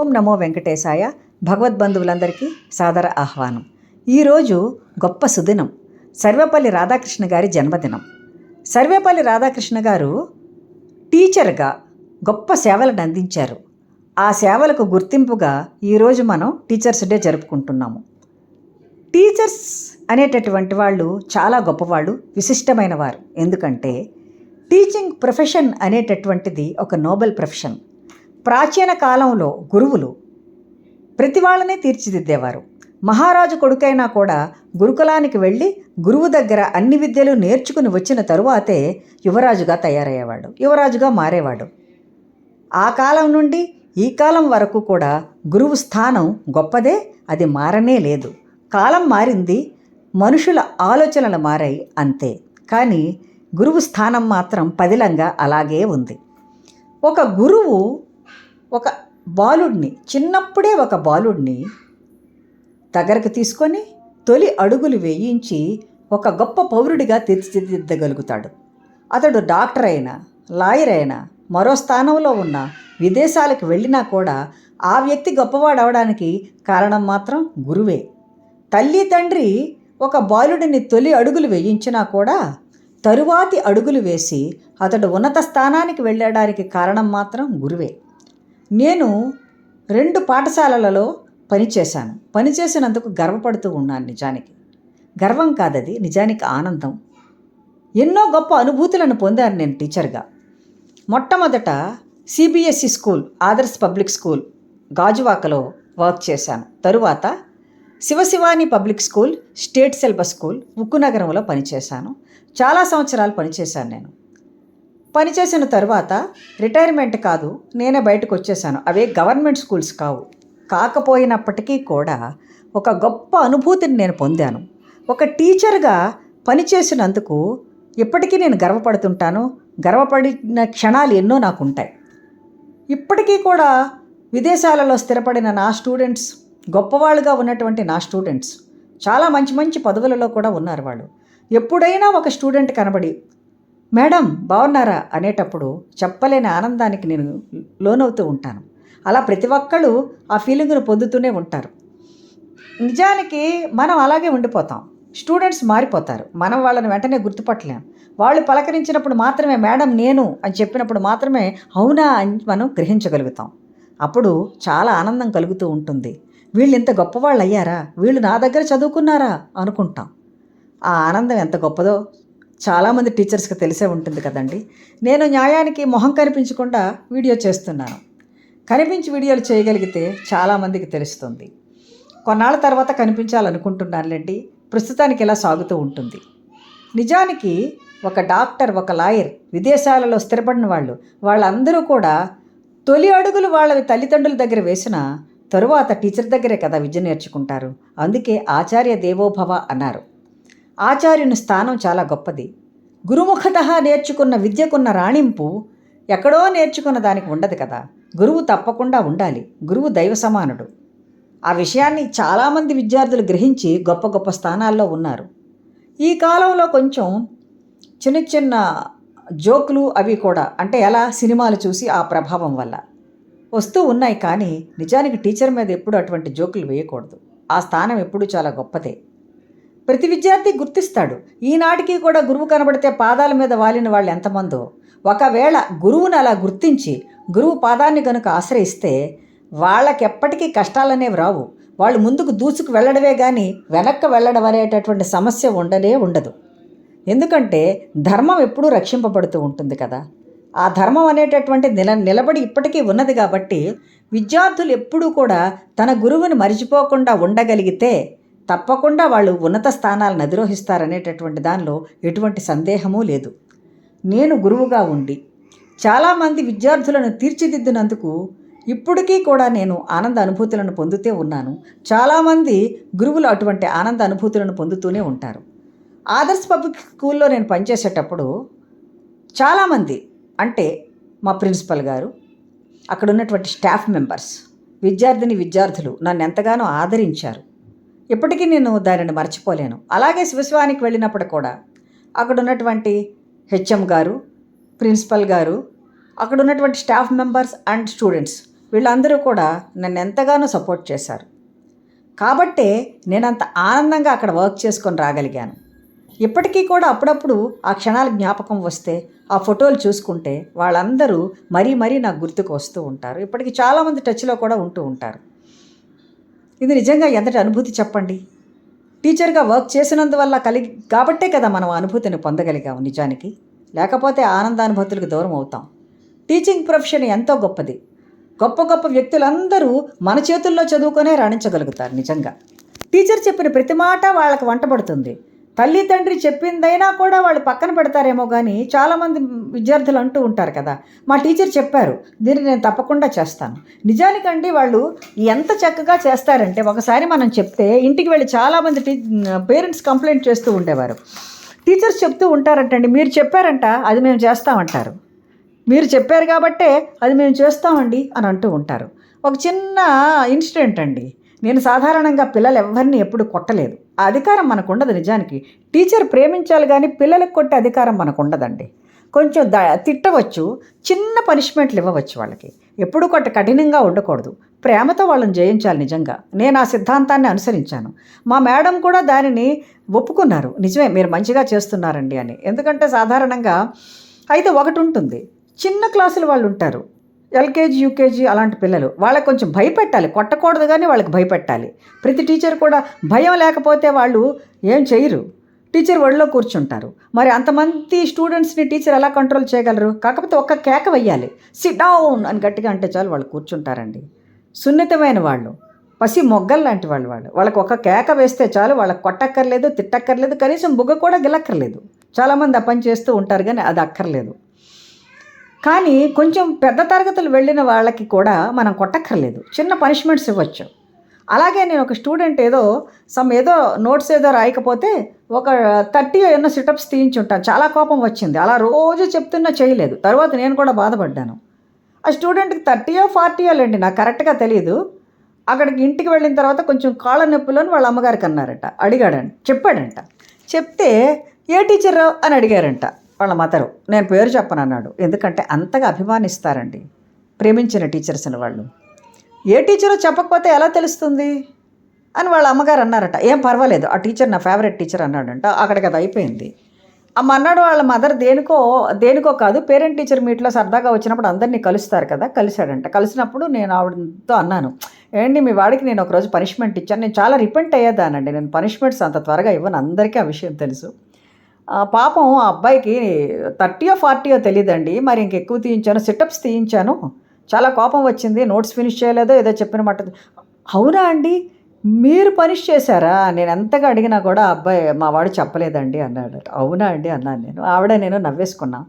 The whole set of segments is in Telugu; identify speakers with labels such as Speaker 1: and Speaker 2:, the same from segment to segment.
Speaker 1: ఓం నమో వెంకటేశాయ. భగవద్బంధువులందరికీ సాదర ఆహ్వానం. ఈరోజు గొప్ప సుదినం. సర్వేపల్లి రాధాకృష్ణ గారి జన్మదినం. సర్వేపల్లి రాధాకృష్ణ గారు టీచర్గా గొప్ప సేవలను అందించారు. ఆ సేవలకు గుర్తింపుగా ఈరోజు మనం టీచర్స్ డే జరుపుకుంటున్నాము. టీచర్స్ అనేటటువంటి వాళ్ళు చాలా గొప్పవాళ్ళు విశిష్టమైన వారు. ఎందుకంటే టీచింగ్ ప్రొఫెషన్ అనేటటువంటిది ఒక నోబెల్ ప్రొఫెషన్. ప్రాచీన కాలంలో గురువులు ప్రతి వాళ్ళని తీర్చిదిద్దేవారు. మహారాజు కొడుకైనా కూడా గురుకులానికి వెళ్ళి గురువు దగ్గర అన్ని విద్యలు నేర్చుకుని వచ్చిన తరువాతే యువరాజుగా తయారయ్యేవాడు యువరాజుగా మారేవాడు. ఆ కాలం నుండి ఈ కాలం వరకు కూడా గురువు స్థానం గొప్పదే అది మారనే లేదు. కాలం మారింది మనుషుల ఆలోచనలు మారాయి అంతే. కానీ గురువు స్థానం మాత్రం పదిలంగా అలాగే ఉంది. ఒక గురువు ఒక బాలుడిని చిన్నప్పుడే ఒక బాలుడిని దగ్గరకు తీసుకొని తొలి అడుగులు వేయించి ఒక గొప్ప పౌరుడిగా తీర్చిదిద్దగలుగుతాడు. అతడు డాక్టర్ అయినా లాయర్ అయినా మరో స్థానంలో ఉన్న విదేశాలకు వెళ్ళినా కూడా ఆ వ్యక్తి గొప్పవాడు అవడానికి కారణం మాత్రం గురువే. తల్లి తండ్రి ఒక బాలుడిని తొలి అడుగులు వేయించినా కూడా తరువాతి అడుగులు వేసి అతడు ఉన్నత స్థానానికి వెళ్ళడానికి కారణం మాత్రం గురువే. నేను రెండు పాఠశాలలలో పనిచేశాను. పనిచేసినందుకు గర్వపడుతూ ఉన్నాను నిజానికి. గర్వం కాదది నిజానికి ఆనందం. ఎన్నో గొప్ప అనుభూతులను పొందాను నేను టీచర్గా. మొట్టమొదట CBSE school Adarsh public school గాజువాకలో వర్క్ చేశాను. తరువాత Sivasivani public school state syllabus school ఉక్కునగరంలో పనిచేశాను. చాలా సంవత్సరాలు పనిచేశాను నేను. పనిచేసిన తర్వాత రిటైర్మెంట్ కాదు నేనే బయటకు వచ్చేసాను అవే గవర్నమెంట్ స్కూల్స్ కావు. కాకపోయినప్పటికీ కూడా ఒక గొప్ప అనుభూతిని నేను పొందాను. ఒక టీచర్గా పనిచేసినందుకు ఇప్పటికీ నేను గర్వపడుతుంటాను. గర్వపడిన క్షణాలు ఎన్నో నాకు ఉంటాయి ఇప్పటికీ కూడా విదేశాలలో స్థిరపడిన నా స్టూడెంట్స్ గొప్పవాళ్ళుగా ఉన్నటువంటి నా స్టూడెంట్స్ చాలా మంచి మంచి పదవులలో కూడా ఉన్నారు వాళ్ళు. ఎప్పుడైనా ఒక స్టూడెంట్ కనబడి మేడం బాగున్నారా అనేటప్పుడు చెప్పలేని ఆనందానికి నేను లోనవుతూ ఉంటాను. అలా ప్రతి ఒక్కళ్ళు ఆ ఫీలింగ్ను పొందుతూనే ఉంటారు. నిజానికి మనం అలాగే ఉండిపోతాం. స్టూడెంట్స్ మారిపోతారు. మనం వాళ్ళని వెంటనే గుర్తుపట్టలేం. వాళ్ళు పలకరించినప్పుడు మాత్రమే మేడం నేను అని చెప్పినప్పుడు మాత్రమే అవునా అని మనం గ్రహించగలుగుతాం. అప్పుడు చాలా ఆనందం కలుగుతూ ఉంటుంది. వీళ్ళు ఇంత గొప్పవాళ్ళు అయ్యారా వీళ్ళు నా దగ్గర చదువుకున్నారా? అనుకుంటాం. ఆ ఆనందం ఎంత గొప్పదో చాలామంది టీచర్స్కి తెలిసే ఉంటుంది కదండి. నేను న్యాయానికి మొహం కనిపించకుండా వీడియో చేస్తున్నాను. కనిపించి వీడియోలు చేయగలిగితే చాలామందికి తెలుస్తుంది. కొన్నాళ్ళ తర్వాత కనిపించాలనుకుంటున్నానులేండి. ప్రస్తుతానికి ఇలా సాగుతూ ఉంటుంది. నిజానికి ఒక డాక్టర్ ఒక లాయర్ విదేశాలలో స్థిరపడిన వాళ్ళు వాళ్ళందరూ కూడా తొలి అడుగులు వాళ్ళ తల్లిదండ్రుల దగ్గర వేసిన తరువాత టీచర్ దగ్గరే కదా విద్య నేర్చుకుంటారు. అందుకే ఆచార్య దేవోభవ అన్నారు. ఆచార్యుని స్థానం చాలా గొప్పది. గురుముఖత నేర్చుకున్న విద్యకున్న రాణింపు ఎక్కడో నేర్చుకున్న దానికి ఉండదు కదా. గురువు తప్పకుండా ఉండాలి. గురువు దైవ సమానుడు. ఆ విషయాన్ని చాలామంది విద్యార్థులు గ్రహించి గొప్ప గొప్ప స్థానాల్లో ఉన్నారు. ఈ కాలంలో కొంచెం చిన్న చిన్న జోకులు అవి కూడా అంటే ఎలా సినిమాలు చూసి ఆ ప్రభావం వల్ల వస్తూ ఉన్నాయి కానీ నిజానికి టీచర్ మీద ఎప్పుడు అటువంటి జోకులు వేయకూడదు. ఆ స్థానం ఎప్పుడూ చాలా గొప్పదే. ప్రతి విద్యార్థి గుర్తిస్తాడు. ఈనాటికి కూడా గురువు కనబడితే పాదాల మీద వాలిన వాళ్ళు ఎంతమందో. ఒకవేళ గురువుని అలా గుర్తించి గురువు పాదాన్ని కనుక ఆశ్రయిస్తే వాళ్ళకెప్పటికీ కష్టాలనేవి రావు. వాళ్ళు ముందుకు దూసుకు వెళ్ళడమే కానీ వెనక్కి వెళ్ళడం అనేటటువంటి సమస్య ఉండనే ఉండదు. ఎందుకంటే ధర్మం ఎప్పుడూ రక్షింపబడుతూ ఉంటుంది కదా. ఆ ధర్మం అనేటటువంటి నిల నిలబడి ఇప్పటికీ ఉన్నది కాబట్టి విద్యార్థులు ఎప్పుడూ కూడా తన గురువుని మరిచిపోకుండా ఉండగలిగితే తప్పకుండా వాళ్ళు ఉన్నత స్థానాలను అధిరోహిస్తారనేటటువంటి దానిలో ఎటువంటి సందేహమూ లేదు. నేను గురువుగా ఉండి చాలామంది విద్యార్థులను తీర్చిదిద్దినందుకు ఇప్పటికీ కూడా నేను ఆనంద అనుభూతులను పొందుతూ ఉన్నాను. చాలామంది గురువులు అటువంటి ఆనంద అనుభూతులను పొందుతూనే ఉంటారు. ఆదర్శ్ పబ్లిక్ స్కూల్లో నేను పనిచేసేటప్పుడు చాలామంది అంటే మా ప్రిన్సిపల్ గారు అక్కడ ఉన్నటువంటి స్టాఫ్ మెంబర్స్ విద్యార్థిని విద్యార్థులు నన్ను ఎంతగానో ఆదరించారు. ఇప్పటికీ నేను దానిని మర్చిపోలేను. అలాగే శివశివానికి వెళ్ళినప్పుడు కూడా అక్కడ ఉన్నటువంటి హెచ్ఎం గారు ప్రిన్సిపల్ గారు అక్కడ ఉన్నటువంటి స్టాఫ్ మెంబర్స్ అండ్ స్టూడెంట్స్ వీళ్ళందరూ కూడా నన్ను ఎంతగానో సపోర్ట్ చేశారు. కాబట్టే నేను అంత ఆనందంగా అక్కడ వర్క్ చేసుకొని రాగలిగాను. ఇప్పటికీ కూడా అప్పుడప్పుడు ఆ క్షణాల జ్ఞాపకం వస్తే ఆ ఫోటోలు చూసుకుంటే వాళ్ళందరూ మరీ మరీ నాకు గుర్తుకు వస్తూ ఉంటారు. ఇప్పటికి చాలామంది టచ్లో కూడా ఉంటూ ఉంటారు. ఇది నిజంగా ఎంతటి అనుభూతి చెప్పండి? టీచర్గా వర్క్ చేసినందువల్ల కలిగి కాబట్టే కదా మనం అనుభూతిని పొందగలిగాం నిజానికి. లేకపోతే ఆనందానుభూతులకు దూరం అవుతాం. టీచింగ్ ప్రొఫెషన్ ఎంతో గొప్పది. గొప్ప గొప్ప వ్యక్తులందరూ మన చేతుల్లో చదువుకొనే రాణించగలుగుతారు నిజంగా. టీచర్ చెప్పిన ప్రతి మాట వాళ్ళకి వంటపడుతుంది తల్లి తండ్రి చెప్పిందైనా కూడా వాళ్ళు పక్కన పెడతారేమో కానీ చాలామంది విద్యార్థులు అంటూ ఉంటారు కదా. మా టీచర్ చెప్పారు దీన్ని నేను తప్పకుండా చేస్తాను. నిజానికండి వాళ్ళు ఎంత చక్కగా చేస్తారంటే ఒకసారి మనం చెప్తే ఇంటికి వెళ్ళి చాలామంది టీ పేరెంట్స్ కంప్లైంట్ చేస్తూ ఉండేవారు. టీచర్స్ చెప్తూ ఉంటారంటండి మీరు చెప్పారంట అది మేము చేస్తామంటారు. మీరు చెప్పారు కాబట్టే అది మేము చేస్తామండి అని అంటూ ఉంటారు. ఒక చిన్న ఇన్సిడెంట్ అండి. నేను సాధారణంగా పిల్లలు ఎవరిని ఎప్పుడు కొట్టలేదు. ఆ అధికారం మనకు ఉండదు నిజానికి. టీచర్ ప్రేమించాలి కానీ పిల్లలకు కొట్టే అధికారం మనకు ఉండదండి కొంచెం ద తిట్టవచ్చు చిన్న పనిష్మెంట్లు ఇవ్వవచ్చు వాళ్ళకి. ఎప్పుడు కొట్ట కఠినంగా ఉండకూడదు. ప్రేమతో వాళ్ళని జయించాలి నిజంగా. నేను ఆ సిద్ధాంతాన్ని అనుసరించాను. మా మేడం కూడా దానిని ఒప్పుకున్నారు. నిజమే మీరు మంచిగా చేస్తున్నారండి అని. ఎందుకంటే సాధారణంగా అయితే ఒకటి ఉంటుంది చిన్న క్లాసులు వాళ్ళు ఉంటారు ఎల్కేజీ యూకేజీ అలాంటి పిల్లలు వాళ్ళకి కొంచెం భయపెట్టాలి కొట్టకూడదు కానీ వాళ్ళకి భయపెట్టాలి. ప్రతి టీచర్ కూడా భయం లేకపోతే వాళ్ళు ఏం చేయరు. టీచర్ ఒడిలో కూర్చుంటారు. మరి అంతమంది స్టూడెంట్స్ని టీచర్ ఎలా కంట్రోల్ చేయగలరు? కాకపోతే ఒక్క కేక వెయ్యాలి. సిట్ డౌన్ అని గట్టిగా అంటే చాలు వాళ్ళు కూర్చుంటారండి. సున్నితమైన వాళ్ళు పసి మొగ్గలు లాంటి వాళ్ళు వాళ్ళు. వాళ్ళకి ఒక కేక వేస్తే చాలు వాళ్ళకి కొట్టక్కర్లేదు తిట్టక్కర్లేదు కనీసం బుగ్గ కూడా గిల్లక్కర్లేదు చాలామంది ఆ పని చేస్తూ ఉంటారు కానీ అది అక్కర్లేదు. కానీ కొంచెం పెద్ద తరగతులు వెళ్ళిన వాళ్ళకి కూడా మనం కొట్టక్కర్లేదు. చిన్న పనిష్మెంట్స్ ఇవ్వచ్చు. అలాగే నేను ఒక స్టూడెంట్ ఏదో సమ్ ఏదో నోట్స్ ఏదో రాయకపోతే ఒక థర్టీ ఎన్నో సిటప్స్ తీయించుంటాను. చాలా కోపం వచ్చింది. అలా రోజు చెప్తున్నా చేయలేదు. తర్వాత నేను కూడా బాధపడ్డాను. ఆ స్టూడెంట్కి థర్టీయో ఫార్టీయో లేండి. నాకు కరెక్ట్గా తెలియదు అక్కడికి ఇంటికి వెళ్ళిన తర్వాత కొంచెం కాళ్ళ నొప్పులని వాళ్ళ అమ్మగారికి అన్నారట. అడిగాడంట. చెప్పాడంట. చెప్తే ఏ టీచర్ అని అడిగారంట. వాళ్ళ మదరు. నేను పేరు చెప్పను అన్నాడు ఎందుకంటే అంతగా అభిమానిస్తారండి. ప్రేమించిన టీచర్స్ అని వాళ్ళు. ఏ టీచరో చెప్పకపోతే ఎలా తెలుస్తుంది? అని వాళ్ళ అమ్మగారు అన్నారట. ఏం పర్వాలేదు. ఆ టీచర్ నా ఫేవరెట్ టీచర్ అన్నాడంట. అక్కడికి అది అయిపోయింది. అమ్మ అన్నాడు వాళ్ళ మదర్ దేనికో దేనికో కాదు పేరెంట్ టీచర్ మీట్లో సరదాగా వచ్చినప్పుడు అందరినీ కలుస్తారు కదా కలిశాడంట. కలిసినప్పుడు నేను ఆవిడతో అన్నాను ఏంటి మీ వాడికి నేను ఒకరోజు పనిష్మెంట్ ఇచ్చాను. నేను చాలా రిపెంట్ అయ్యేదానండి నేను పనిష్మెంట్స్ అంత త్వరగా ఇవ్వను. అందరికీ ఆ విషయం తెలుసు. పాపం ఆ అబ్బాయికి థర్టీయో ఫార్టీయో తెలియదండి మరి ఇంకెక్కువ తీయించాను సిటప్స్ తీయించాను. చాలా కోపం వచ్చింది. నోట్స్ ఫినిష్ చేయలేదో ఏదో చెప్పిన మాట. అవునా అండి? మీరు పనిష్ చేశారా? నేను ఎంతగా అడిగినా కూడా ఆ అబ్బాయి మా వాడు చెప్పలేదండి అన్నాడు. అవునా అండి? అన్నాను నేను. ఆవిడ నేను నవ్వేసుకున్నా.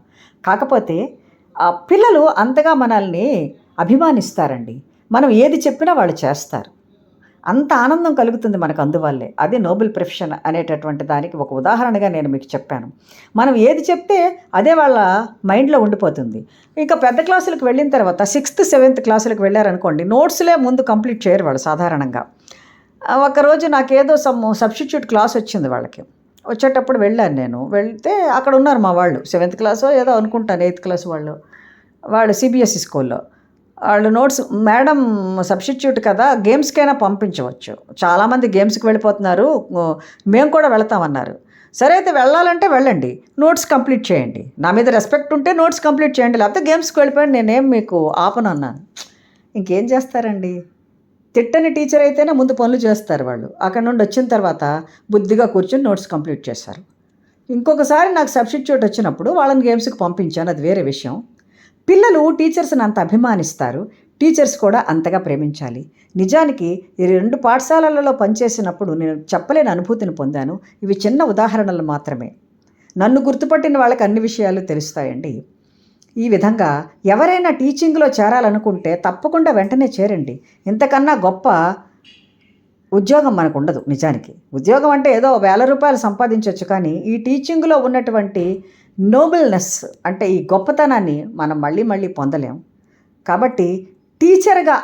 Speaker 1: కాకపోతే ఆ పిల్లలు అంతగా మనల్ని అభిమానిస్తారండి. మనం ఏది చెప్పినా వాళ్ళు చేస్తారు. అంత ఆనందం కలుగుతుంది మనకు అందువల్లే. అది నోబెల్ ప్రొఫెషన్ అనేటటువంటి దానికి ఒక ఉదాహరణగా నేను మీకు చెప్పాను. మనం ఏది చెప్తే అదే వాళ్ళ మైండ్లో ఉండిపోతుంది. ఇంకా పెద్ద క్లాసులకు వెళ్ళిన తర్వాత సిక్స్త్ సెవెంత్ క్లాసులకు వెళ్ళారనుకోండి నోట్స్లే ముందు కంప్లీట్ చేయరు వాళ్ళు సాధారణంగా. ఒకరోజు నాకేదో సమ్ సబ్స్టిట్యూట్ క్లాస్ వచ్చింది వాళ్ళకి. వచ్చేటప్పుడు వెళ్ళాను నేను. వెళ్తే అక్కడ ఉన్నారు మా వాళ్ళు. సెవెంత్ క్లాసో ఏదో అనుకుంటాను ఎయిత్ క్లాస్ వాళ్ళు. వాళ్ళు సిబిఎస్ఈ స్కూల్లో. వాళ్ళు నోట్స్ మేడం సబ్స్టిట్యూట్ కదా గేమ్స్కైనా పంపించవచ్చు. చాలామంది గేమ్స్కి వెళ్ళిపోతున్నారు మేము కూడా వెళ్తామన్నారు. సరే అయితే వెళ్ళాలంటే వెళ్ళండి నోట్స్ కంప్లీట్ చేయండి. నా మీద రెస్పెక్ట్ ఉంటే నోట్స్ కంప్లీట్ చేయండి లేకపోతే గేమ్స్కి వెళ్ళిపోయాను నేనేం మీకు ఆపను అన్నాను. ఇంకేం చేస్తారండి? తిట్టని టీచర్ అయితేనే ముందు పనులు చేస్తారు వాళ్ళు. అక్కడ నుండి వచ్చిన తర్వాత బుద్ధిగా కూర్చొని నోట్స్ కంప్లీట్ చేస్తారు. ఇంకొకసారి నాకు సబ్స్టిట్యూట్ వచ్చినప్పుడు వాళ్ళని గేమ్స్కి పంపించాను అది వేరే విషయం. పిల్లలు టీచర్స్ని అంత అభిమానిస్తారు. టీచర్స్ కూడా అంతగా ప్రేమించాలి. నిజానికి ఈ రెండు పాఠశాలలలో పనిచేసినప్పుడు నేను చెప్పలేని అనుభూతిని పొందాను. ఇవి చిన్న ఉదాహరణలు మాత్రమే. నన్ను గుర్తుపట్టిన వాళ్ళకి అన్ని విషయాలు తెలుస్తాయండి. ఈ విధంగా ఎవరైనా టీచింగ్లో చేరాలనుకుంటే తప్పకుండా వెంటనే చేరండి. ఇంతకన్నా గొప్ప ఉద్యోగం మనకు ఉండదు నిజానికి. ఉద్యోగం అంటే ఏదో వేల రూపాయలు సంపాదించవచ్చు కానీ ఈ టీచింగ్లో ఉన్నటువంటి నోబెల్నెస్ అంటే ఈ గొప్పతనాన్ని మనం మళ్ళీ మళ్ళీ పొందలేం. కాబట్టి టీచర్గా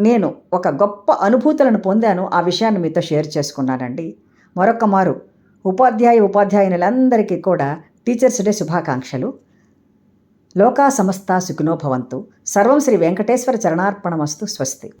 Speaker 1: నేను ఒక గొప్ప అనుభూతులను పొందాను. ఆ విషయాన్ని మీతో షేర్ చేసుకున్నానండి. మరొక మారు ఉపాధ్యాయ ఉపాధ్యాయునులందరికీ కూడా టీచర్స్ డే శుభాకాంక్షలు. లోకా సమస్త సుఖినోభవంతు సర్వం శ్రీ వెంకటేశ్వర చరణార్పణమస్తు. స్వస్తి.